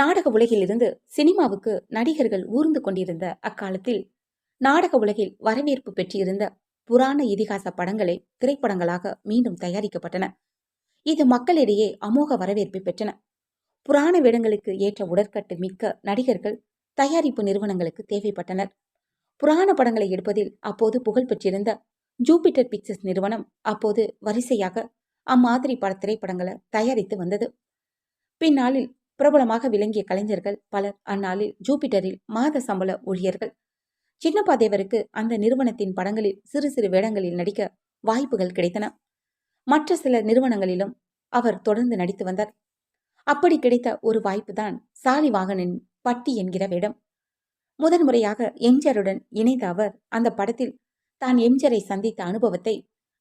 நாடக உலகிலிருந்து சினிமாவுக்கு நடிகர்கள் ஊர்ந்து கொண்டிருந்த அக்காலத்தில் நாடக உலகில் வரவேற்பு பெற்றிருந்த புராண இதிகாச படங்களே திரைப்படங்களாக மீண்டும் தயாரிக்கப்பட்டன. இது மக்களிடையே அமோக வரவேற்பை பெற்றன. புராண வேடங்களுக்கு ஏற்ற உடற்கட்டு மிக்க நடிகர்கள் தயாரிப்பு நிறுவனங்களுக்கு தேவைப்பட்டனர். புராண படங்களை எடுப்பதில் அப்போது புகழ் பெற்றிருந்த ஜூபிட்டர் பிக்சர்ஸ் நிறுவனம் அப்போது வரிசையாக அம்மாதிரி பட திரைப்படங்களை தயாரித்து வந்தது. பின்னாளில் பிரபலமாக விளங்கிய கலைஞர்கள் பலர் அந்நாளில் ஜூபிட்டரில் மாத சம்பள ஊழியர்கள். சின்னப்பா தேவருக்கு அந்த நிறுவனத்தின் படங்களில் சிறு சிறு வேடங்களில் நடிக்க வாய்ப்புகள் கிடைத்தன. மற்ற சில நிறுவனங்களிலும் அவர் தொடர்ந்து நடித்து வந்தார். அப்படி கிடைத்த ஒரு வாய்ப்புதான் சாலிவாகனின் பட்டி என்கிற வேடம். முதன்முறையாக எம்ஜிஆருடன் இணைந்த அவர் அந்த படத்தில் தான் எம்ஜிஆரை சந்தித்த அனுபவத்தை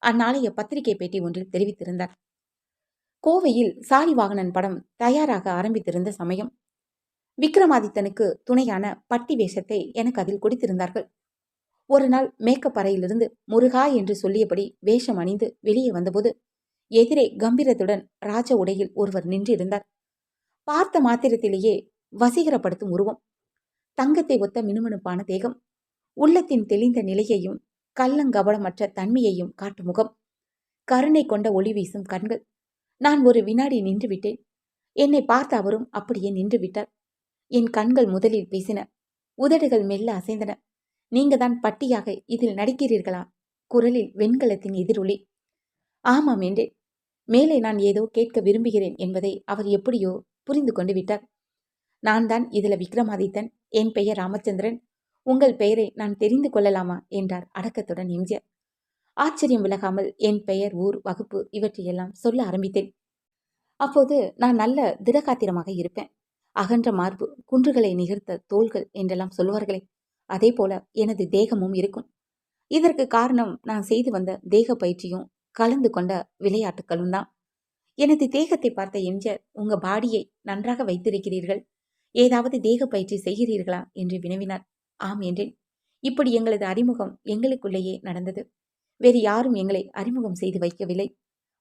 அந்நாளைய பத்திரிகை பேட்டி ஒன்றில் தெரிவித்திருந்தார். கோவையில் சாலிவாகனன் படம் தயாராக ஆரம்பித்திருந்த சமயம். விக்ரமாதித்தனுக்கு துணையான பட்டி வேஷத்தை எனக்கு அதில் கொடுத்திருந்தார்கள். ஒரு நாள் மேக்கப் அறையிலிருந்து முருகா என்று சொல்லியபடி வேஷம் அணிந்து வெளியே வந்தபோது எதிரே கம்பீரத்துடன் ராஜ உடையில் ஒருவர் நின்றிருந்தார். பார்த்த மாத்திரத்திலேயே வசீகரப்படுத்தும் உருவம் தங்கத்தை ஒத்த மினுமினுப்பான தேகம் உள்ளத்தின் தெளிந்த நிலையையும் கள்ளங்கபடமற்ற தன்மையையும் காட்டும் முகம் கருணை கொண்ட ஒளி வீசும் கண்கள் நான் ஒரு வினாடி நின்று விட்டேன் என்னை பார்த்த அவரும் அப்படியே நின்று விட்டார் என் கண்கள் முதலில் பேசின உதடுகள் மெல்ல அசைந்தன. நீங்க தான் பட்டியாக இதில் நடிக்கிறீர்களா? குரலில் வெண்கலத்தின் எதிரொலி. ஆமாம் என்றேன் மேலே நான் ஏதோ கேட்க விரும்புகிறேன் என்பதை அவர் எப்படியோ புரிந்து கொண்டு விட்டார். நான் தான் இதில் விக்ரமாதித்தன். என் பெயர் ராமச்சந்திரன். உங்கள் பெயரை நான் தெரிந்து கொள்ளலாமா? என்றார் அடக்கத்துடன் எம்ஜிஆர். ஆச்சரியம் விலகாமல் என் பெயர் ஊர் வகுப்பு இவற்றையெல்லாம் சொல்ல ஆரம்பித்தேன். அப்போது நான் நல்ல திடகாத்திரமாக இருப்பேன். அகன்ற மார்பு குன்றுகளை நிகழ்த்த தோள்கள் என்றெல்லாம் சொல்வார்களே அதே போல எனது தேகமும் இருக்கும். இதற்கு காரணம் நான் செய்து வந்த தேக பயிற்சியும் கலந்து கொண்ட விளையாட்டுகளும் தான். எனது தேகத்தை பார்த்த எம்ஜர் உங்க பாடியை நன்றாக வைத்திருக்கிறீர்கள். ஏதாவது தேக பயிற்சி செய்கிறீர்களா? என்று வினவினார். ஆம் என்றேன். இப்படி எங்களது அறிமுகம் எங்களுக்குள்ளேயே நடந்தது. வேறு யாரும் எங்களை அறிமுகம் செய்து வைக்கவில்லை.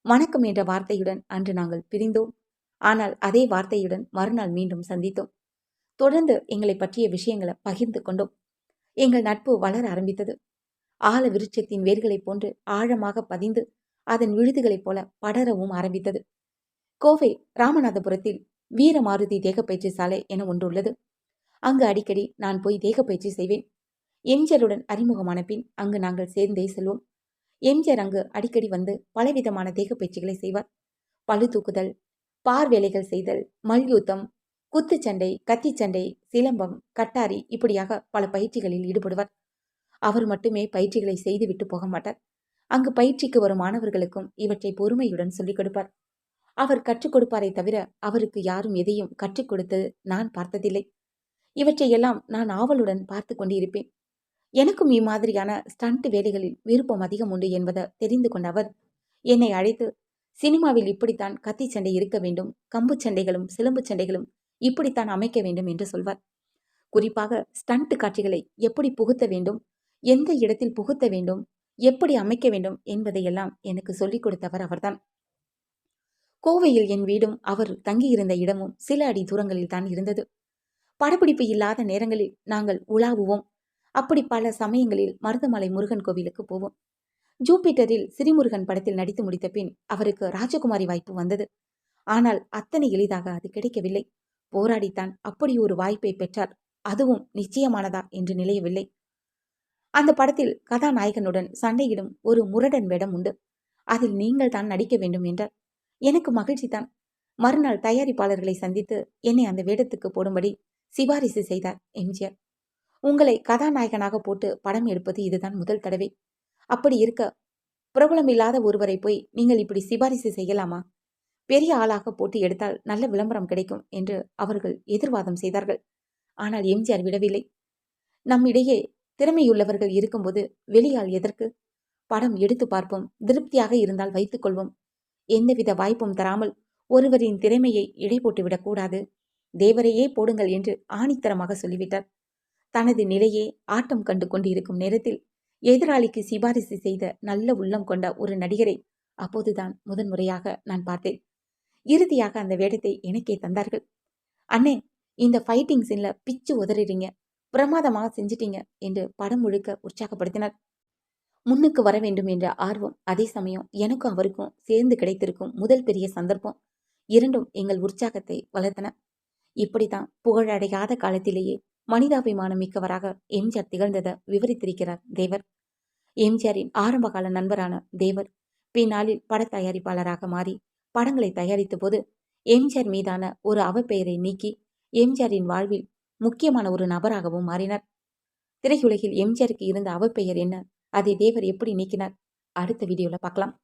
வணக்கம் என்ற வார்த்தையுடன் அன்று நாங்கள் பிரிந்தோம். ஆனால் அதே வார்த்தையுடன் மறுநாள் மீண்டும் சந்தித்தோம். தொடர்ந்து எங்களை பற்றிய விஷயங்களை பகிர்ந்து கொண்டோம். எங்கள் நட்பு வளர ஆரம்பித்தது. ஆழ விருட்சத்தின் வேர்களைப் போன்று ஆழமாக பதிந்து அதன் விழுதுகளைப் போல படரவும் ஆரம்பித்தது. கோவை ராமநாதபுரத்தில் வீரமாருதி தேகப்பயிற்சி சாலை என ஒன்றுள்ளது அங்கு அடிக்கடி நான் போய் தேகப்பயிற்சி செய்வேன். எம்ஜிஆருடன் அறிமுகமான பின் அங்கு நாங்கள் சேர்ந்தே செல்வோம். எம்ஜிஆர் அங்கு அடிக்கடி வந்து பலவிதமான தேகப்பயிற்சிகளை செய்வார். பழு தூக்குதல் பார் வேலைகள் செய்தல் மல்யுத்தம் குத்துச்சண்டை கத்திச்சண்டை சிலம்பம் கட்டாரி இப்படியாக பல பயிற்சிகளில் ஈடுபடுவார். அவர் மட்டுமே பயிற்சிகளை செய்துவிட்டு போக மாட்டார். அங்கு பயிற்சிக்கு வரும் மாணவர்களுக்கும் இவற்றை பொறுமையுடன் சொல்லிக் கொடுப்பார். அவர் கற்றுக் கொடுப்பாரை தவிர அவருக்கு யாரும் எதையும் கற்றுக் கொடுத்து நான் பார்த்ததில்லை. இவற்றையெல்லாம் நான் ஆவலுடன் பார்த்து கொண்டிருப்பேன். எனக்கும் இம்மாதிரியான ஸ்டண்ட் வேலைகளில் விருப்பம் அதிகம் உண்டு என்பதை தெரிந்து கொண்ட அவர் என்னை அழைத்து சினிமாவில் இப்படித்தான் கத்தி சண்டை இருக்க வேண்டும் கம்பு சண்டைகளும் சிலம்பு சண்டைகளும் இப்படித்தான் அமைக்க வேண்டும் என்று சொல்வார். குறிப்பாக ஸ்டண்ட் காட்சிகளை எப்படி புகுத்த வேண்டும் எந்த இடத்தில் புகுத்த வேண்டும் எப்படி அமைக்க வேண்டும் என்பதையெல்லாம் எனக்கு சொல்லிக் கொடுத்தவர் அவர்தான். கோவையில் என் வீடும் அவர் தங்கியிருந்த இடமும் சில அடி தூரங்களில் தான் இருந்தது. படப்பிடிப்பு இல்லாத நேரங்களில் நாங்கள் உலாவுவோம் அப்படி பல சமயங்களில் மருதமலை முருகன் கோவிலுக்கு போவோம். ஜூபிட்டரில் சிறிமுருகன் படத்தில் நடித்து முடித்த பின் அவருக்கு ராஜகுமாரி வாய்ப்பு வந்தது. ஆனால் அத்தனை எளிதாக அது கிடைக்கவில்லை. போராடித்தான் அப்படி ஒரு வாய்ப்பை பெற்றார் அதுவும் நிச்சயமானதா என்று நிலையவில்லை அந்த படத்தில் கதாநாயகனுடன் சண்டையிடும் ஒரு முரடன் வேடம் உண்டு. அதில் நீங்கள் தான் நடிக்க வேண்டும் என்றார். எனக்கு மகிழ்ச்சி தான். மறுநாள் தயாரிப்பாளர்களை சந்தித்து என்னை அந்த வேடத்துக்கு போடும்படி சிபாரிசு செய்தார் எம்ஜிஆர் உங்களை கதாநாயகனாக போட்டு படம் எடுப்பது இதுதான் முதல் தடவை. அப்படி இருக்க பிரபலம் இல்லாத ஒருவரை போய் நீங்கள் இப்படி சிபாரிசு செய்யலாமா? பெரிய ஆளாக போட்டு எடுத்தால் நல்ல விளம்பரம் கிடைக்கும் என்று அவர்கள் எதிர்வாதம் செய்தார்கள். ஆனால் எம்ஜிஆர் விடவில்லை. நம்மிடையே திறமையுள்ளவர்கள் இருக்கும்போது வெளியால் எதற்கு? படம் எடுத்து பார்ப்போம் திருப்தியாக இருந்தால் வைத்துக்கொள்வோம் எந்தவித வாய்ப்பும் தராமல் ஒருவரின் திறமையை இடை போட்டுவிடக் கூடாது. தேவரையே போடுங்கள் என்று ஆணித்தரமாக சொல்லிவிட்டார். தனது நிலையே ஆட்டம் கண்டு கொண்டிருக்கும் நேரத்தில் எதிராளிக்கு சிபாரிசு செய்த நல்ல உள்ளம் கொண்ட ஒரு நடிகரை அப்போதுதான் முதன்முறையாக நான் பார்த்தேன். இறுதியாக அந்த வேடத்தை எனக்கே தந்தார்கள். அண்ணே இந்த ஃபைட்டிங் சீன்ல பிச்சு உதறிடுங்க பிரமாதமாக செஞ்சிட்டீங்க என்று படம் முழுக்க உற்சாகப்படுத்தினர். முன்னுக்கு வர வேண்டும் என்ற ஆர்வம் அதே சமயம் எனக்கும் அவருக்கும் சேர்ந்து கிடைத்திருக்கும் முதல் பெரிய சந்தர்ப்பம். இரண்டும் எங்கள் உற்சாகத்தை வளர்த்தன. இப்படித்தான் புகழடையாத காலத்திலேயே மனிதாபிமானம் மிக்கவராக எம்ஜிஆர் திகழ்ந்ததை விவரித்திருக்கிறார் தேவர். எம்ஜிஆரின் ஆரம்பகால நண்பரான தேவர் பின்னாளில் பட தயாரிப்பாளராக மாறி படங்களை தயாரித்த போது எம்ஜிஆர் மீதான ஒரு அவப்பெயரை நீக்கி எம்ஜிஆரின் வாழ்வில் முக்கியமான ஒரு நபராகவும் மாறினார். திரையுலகில் எம்ஜிஆருக்கு இருந்த அவப்பெயர் என்ன? அதை தேவர் எப்படி நீக்கினார்? அடுத்த வீடியோவில் பார்க்கலாம்.